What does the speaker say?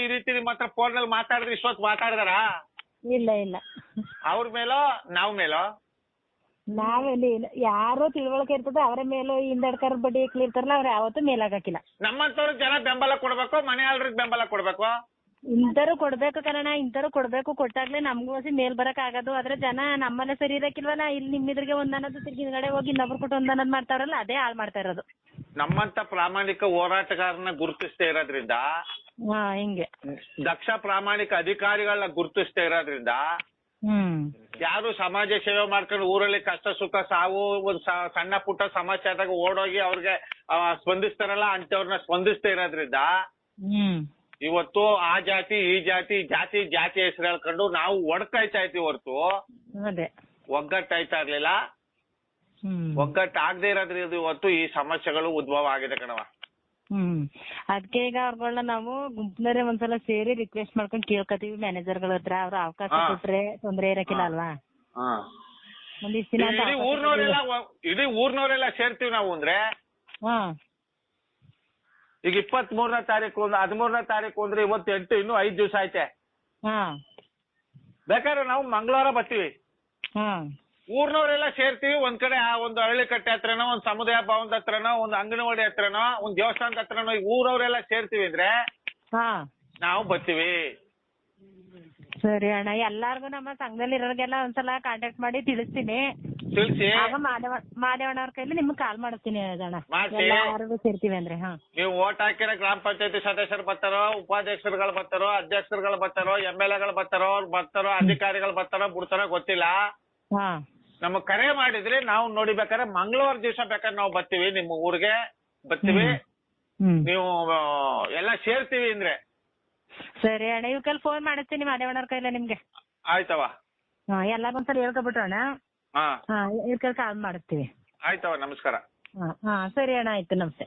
ಈ ರೀತಿ ನಿಮ್ಮ ಹತ್ರ ಫೋನ್ನಲ್ಲಿ ಮಾತಾಡಿದ್ರೆ ಇಷ್ಟೊತ್ತು ಮಾತಾಡಿದಾರ? ಇಲ್ಲ ಇಲ್ಲ. ಅವ್ರ ಮೇಲೋ ನಾವ್ ಮೇಲೋ? ನಾವೆಲ್ಲಿ ಇಲ್ಲ ಯಾರು ತಿಳುವಳಿಕೆ ಇರ್ತದೆ ಅವರ ಮೇಲೂ ಹಿಂದಡ್ಕರ್ ಬಡ್ಡಿ ಇರ್ತಾರಲ್ಲ ಅವ್ರ ಯಾವತ್ತೂ ಮೇಲಾಗಕ್ಕಿಲ್ಲ ನಮ್ಮಂತವ್ರಿಗೆ ಜನ ಬೆಂಬಲ ಕೊಡ್ಬೇಕು ಮನೆ ಆಳ್ರಿಗೆ ಬೆಂಬಲ ಕೊಡ್ಬೇಕು. ಇಂಥರು ಕೊಡ್ಬೇಕು ಕಣಣ್ಣ ಇಂಥರು ಕೊಡ್ಬೇಕು ಕೊಟ್ಟಾಗ್ಲೇ ನಮ್ಗೂ ಹೊಸಿ ಮೇಲ್ ಬರಕ್ ಆಗೋದು. ಆದ್ರೆ ಜನ ನಮ್ಮನೆ ಸರಿ ಇರಕ್ಕಿಲ್ವಲ್ಲ ಇಲ್ಲಿ ನಿಮ್ಮ ಒಂದ್ ಒಂದನ್ನೋದು ತಿರ್ಗಿ ಹಿಂದ್ಗಡೆ ಹೋಗಿ ಇನ್ನೊಬ್ರು ಕೊಟ್ಟು ಒಂದನ್ನೋದು ಮಾಡ್ತಾರಲ್ಲ ಅದೇ ಹಾಳು ಮಾಡ್ತಾ ಇರೋದು. ನಮ್ಮಂತ ಪ್ರಾಮಾಣಿಕ ಹೋರಾಟಗಾರನ ಗುರುತಿಸ್ತಾ ಇರೋದ್ರಿಂದ ಹಾ ಹಿಂಗೆ. ದಕ್ಷ ಪ್ರಾಮಾಣಿಕ ಅಧಿಕಾರಿಗಳನ್ನ ಗುರುತಿಸ್ತಾ ಇರೋದ್ರಿಂದ ಹ್ಮ್. ಯಾರು ಸಮಾಜ ಸೇವೆ ಮಾಡ್ಕೊಂಡು ಊರಲ್ಲಿ ಕಷ್ಟ ಸುಖ ಸಾವು ಒಂದು ಸ- ಸಣ್ಣ ಪುಟ್ಟ ಸಮಸ್ಯೆ ಆದಾಗ ಓಡೋಗಿ ಅವ್ರಿಗೆ ಆ, ಸ್ಪಂದಿಸ್ತಾರಲ್ಲ ಅಂತವ್ರನ್ನ ಸ್ಪಂದಿಸ್ತಾ ಇರೋದ್ರಿಂದ ಹ್ಮ್. ಇವತ್ತು ಆ ಜಾತಿ ಈ ಜಾತಿ ಜಾತಿ ಜಾತಿ ಹೆಸರು ಹೇಳ್ಕೊಂಡು ನಾವು ಒಡ್ಕಾಯ್ತಾ ಇದ್ವಿ ಹೊರತು ಅದೇ. ಒಗ್ಗಟ್ಟಾಯ್ತಾ ಇರ್ಲಿಲ್ಲ ಹ್ಮ್. ಒಗ್ಗಟ್ಟು ಆಗದೆ ಇರೋದ್ರಿಂದ ಇವತ್ತು ಈ ಸಮಸ್ಯೆಗಳು ಉದ್ಭವ ಆಗಿದೆ ಕಣವ ಹ್ಮ್. ಅದಕ್ಕೆ ಈಗ ಅವ್ರಗಳನ್ನ ನಾವು ಗುಂಪಿನವರೇ ಒಂದ್ಸಲ ಸೇರಿ ರಿಕ್ವೆಸ್ಟ್ ಮಾಡ್ಕೊಂಡು ಕೇಳ್ಕೊತೀವಿ ಮ್ಯಾನೇಜರ್ಗಳ ಹತ್ರ. ಅವ್ರ ಅವಕಾಶ ಹಾ. ಕೊಟ್ರೆ ತೊಂದ್ರೆ ಇರಕ್ಕಿಲ್ಲ ಅಲ್ವಾ? ಒಂದಿಷ್ಟ್ ದಿನ ಅಂತ ಇಡೀ ಊರ್ನವ್ರೆಲ್ಲ. ಇಡೀ ಊರ್ನವರೆಲ್ಲ ಸೇರ್ತೀವಿ ನಾವು ಅಂದ್ರೆ ಹಾ. ಈಗ ಇಪ್ಪತ್ ಮೂರನೇ ತಾರೀಕು ಒಂದು ಹದಿಮೂರನೇ ತಾರೀಕು ಅಂದ್ರೆ ಇವತ್ತು ಎಂಟು ಇನ್ನು ಐದ್ ದಿವಸ ಐತೆ. ಹಾ. ಬೇಕಾದ್ರೆ ನಾವು ಮಂಗಳವಾರ ಬರ್ತೀವಿ. ಹಾ. ಊರ್ನವರೆಲ್ಲ ಸೇರ್ತೀವಿ ಒಂದ್ ಕಡೆ ಆ ಒಂದು ಹಳ್ಳಿ ಕಟ್ಟೆ ಹತ್ರನೋ ಒಂದ್ ಸಮುದಾಯ ಭವನದ ಹತ್ರನೋ ಒಂದ್ ಅಂಗನವಾಡಿ ಹತ್ರನೋ ಒಂದ್ ದೇವಸ್ಥಾನದ ಹತ್ರನೋ ಈ ಊರವರೆಲ್ಲ ಸೇರ್ತೀವಿ ಅಂದ್ರೆ ಹಾ. ನಾವು ಬರ್ತೀವಿ. ಸರಿ ಅಣ್ಣ ಎಲ್ಲಾರ್ಗು ನಮ್ಮ ಸಂಘದಲ್ಲಿ ಇರೋರ್ಗೆಲ್ಲ ಒಂದ್ಸಲ ಕಾಂಟ್ಯಾಕ್ಟ್ ಮಾಡಿ ತಿಳಿಸ್ತೀನಿ. ತಿಳಿಸಿ. ಆಗ ಮಾದೇವ ಕೈಲಿ ನಿಮ್ಗೆ ಕಾಲ್ ಮಾಡ್ತೀನಿ ಅಣ್ಣ ಮಾಡ್ಸಿ. ಎಲ್ಲಾರ್ಗು ಸೇರ್ತೀವಿ ಅಂದ್ರೆ ಹಾ. ನೀವು ಓಟ್ ಹಾಕಿರೋ ಗ್ರಾಮ ಪಂಚಾಯತಿ ಸದಸ್ಯರು ಬರ್ತಾರೋ ಉಪಾಧ್ಯಕ್ಷರುಗಳು ಬರ್ತಾರೋ ಅಧ್ಯಕ್ಷರುಗಳು ಬರ್ತಾರೋ ಎಂ ಎಲ್ ಎಗಳು ಬರ್ತಾರೋ ಅವ್ರು ಬರ್ತಾರೋ ಅಧಿಕಾರಿಗಳು ಬರ್ತಾರೋ ಬಿಡ್ತಾರೋ ಗೊತ್ತಿಲ್ಲ. ಹಾ. ನಮಗ್ ಕರೆ ಮಾಡಿದ್ರೆ ನಾವು ನೋಡಿಬೇಕಾದ್ರೆ ಮಂಗಳವಾರ ದಿವಸ ಬೇಕಾದ್ರೆ ನಾವು ಬರ್ತೀವಿ ನಿಮ್ಮ ಊರಿಗೆ ಬರ್ತೀವಿ. ಹ್ಮ್ ನೀವು ಆ, ಎಲ್ಲ ಸೇರ್ತೀವಿ ಅಂದ್ರೆ. ಸರಿ ಅಣ್ಣ ಇವ್ ಕೈಲಿ ಫೋನ್ ಮಾಡಿಸ್ತೀನಿ ಮಾದೇವಣ್ಣವ್ರ ಕೈಲ ನಿಮ್ಗೆ. ಆಯ್ತವ ಹಾ ಒಂದ್ಸಲ ಹೇಳ್ಕೊಬಿಟ್ಟು ಅಣ್ಣ ಹಾ. ಹಾ ಇವ್ರ ಕೈಲಿ ಕಾಲ್ ಮಾಡಿಸ್ತೀವಿ ಆಯ್ತವ ನಮಸ್ಕಾರ. ಹಾ ಹಾ ಸರಿ ಅಣ್ಣ ಆಯ್ತು ನಮಸ್ತೆ.